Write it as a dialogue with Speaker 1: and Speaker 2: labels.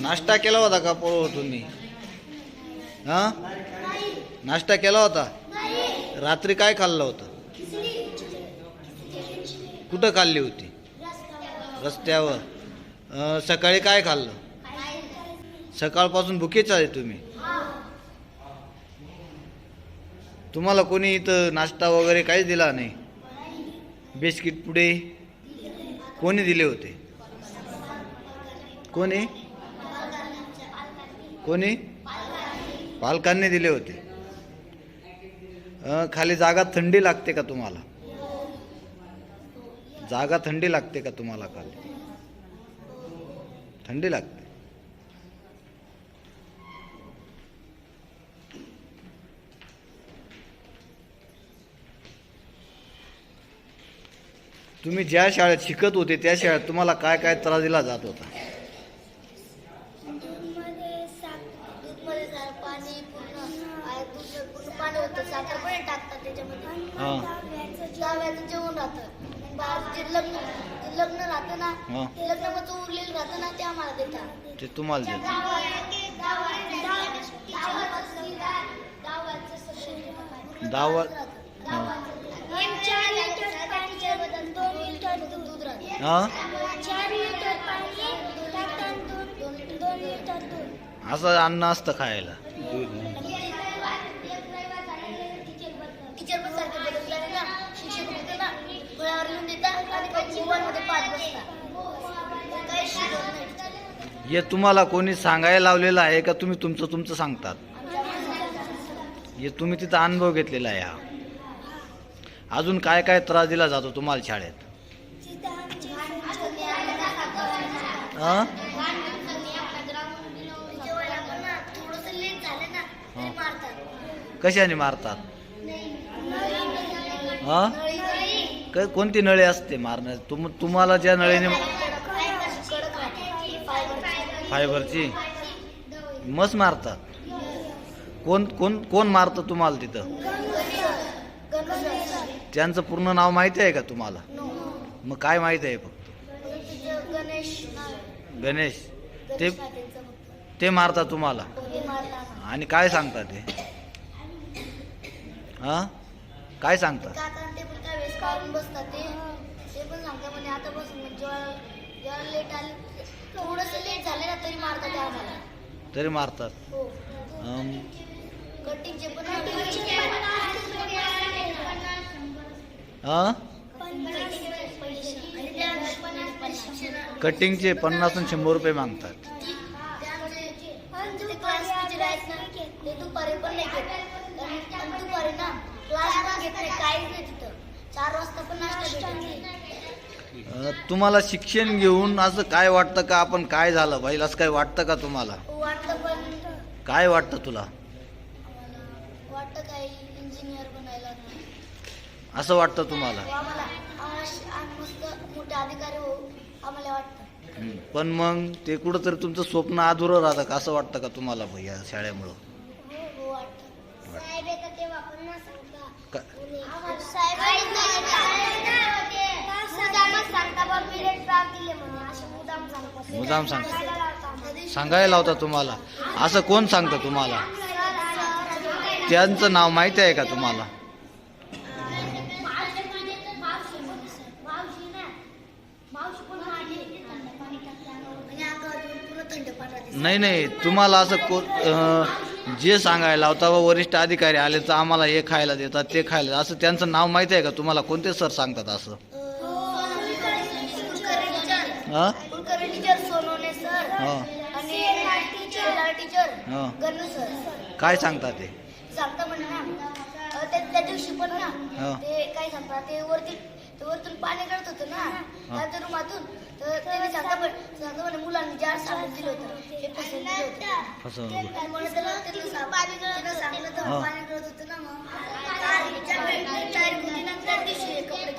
Speaker 1: नाश्ता केला होता का पोळ तुम्ही हा? नाश्ता केला होता? रात्री काय खाल्लं होतं? कुठं खाल्ली होती? रस्त्यावर. सकाळी काय खाल्लं? सकाळपासून भुकेच आहे तुम्ही. तुम्हाला कोणी इथं नाश्ता वगैरे काहीच दिला नाही? बिस्किट पुढे कोणी दिले होते? कोणी? कोणी? पालकांनी दिले होते. खाली जागा थंडी लागते का तुम्हाला? जागा थंडी लागते का तुम्हाला खाली? थंडी लागते. तुम्ही ज्या शाळेत शिकत होते त्या शाळेत तुम्हाला काय काय त्रास दिला जात होता हा.
Speaker 2: लग्न राहतं ना
Speaker 1: हा.
Speaker 2: ते लग्नामध्ये उरलेलं राहतं ना ते आम्हाला देतात
Speaker 1: ते तुम्हाला देत दहावा
Speaker 2: बसतात. काही शिकवत नाही. teacher.
Speaker 1: हे तुम्हाला कोणी सांगायला लावलेलं आहे का? तुम्ही तुमचं तुमचं सांगतात. हे तुम्ही तिथं अनुभव घेतलेला आहे हा. अजून काय काय त्रास दिला जातो तुम्हाला शाळेत? हा?
Speaker 2: मारतात
Speaker 1: कशाने मारतात? हा? कोणती नळी असते मारण्यात तुम तुम्हाला ज्या नळीने फायबरची? मस्त मारतात. कोण कोण कोण मारतं तुम्हाला तिथं? त्यांचं पूर्ण नाव माहिती आहे का तुम्हाला? मग काय माहिती आहे फक्त?
Speaker 2: गणेश
Speaker 1: ते. ते मारतात तुम्हाला?
Speaker 2: हे
Speaker 1: आणि काय सांगतात ते? हा? काय सांगतात
Speaker 2: काका ते पण काय वेळेस काढून बसतात ते? ते पण सांगतात म्हणे आता बसून जेव्हा जेव्हा लेट आले थोडंसं लेट झाले ना तरी मारतात ते आम्हाला.
Speaker 1: तरी मारतात.
Speaker 2: हो.
Speaker 1: अम,
Speaker 2: कटिंगचे
Speaker 1: पन्नास आणि शंभर रुपये मागतात. तुम्हाला शिक्षण घेऊन असं काय वाटतं का? आपण काय झालं? पाहिजे असं काय वाटतं का तुम्हाला? काय वाटतं तुला? असं वाटतं तुम्हाला?
Speaker 2: आम्हाला हो वाटतं
Speaker 1: हं. पण मग ते कुठंतरी तुमचं स्वप्न अधुरं राहतं का असं वाटतं का तुम्हाला भैया शाळेमुळं
Speaker 2: हो हो वाटतं साहेब येतात तेव्हा पण ना सांगता
Speaker 1: का
Speaker 2: साहेब मुद्दामच सांगता बा पिरियड प्राप्त दिले म्हणून असे मुद्दाम सांगतात
Speaker 1: मुद्दाम सांगतात.
Speaker 2: सांगतात
Speaker 1: सांगायला लावता तुम्हाला असं कोण सांगतं तुम्हाला त्यांचं नाव माहिती आहे का तुम्हाला नाही नाही. तुम्हाला असं को अं, जे सांगायला लावता व वरिष्ठ अधिकारी आले तर आम्हाला हे खायला देतात ते खायला असं त्यांचं नाव माहिती आहे का? तुम्हाला कोणते सर सांगतात असं? हा?
Speaker 2: कुलकर्णी टीचर सोनवणे सर
Speaker 1: हा.
Speaker 2: आणि टीचर टीचर
Speaker 1: हा.
Speaker 2: गणू सर
Speaker 1: काय सांगतात ते?
Speaker 2: सांगता म्हणे ना. अं, त्या त्या दिवशी पण ना
Speaker 1: हा.
Speaker 2: ते काय सांगतात ते वरती ते वरतून पाणी होतं ना रूमातून. पण सांगता म्हणे मुलांनी जार साबण दिलं होतं हे पसंत दिलं होतं.
Speaker 1: फसवणूक
Speaker 2: त्याला त्याला पाणी गळत सांगलं तर. पाणी गळत होतं ना मग. मुलींना त्या दिवशी हे कपडे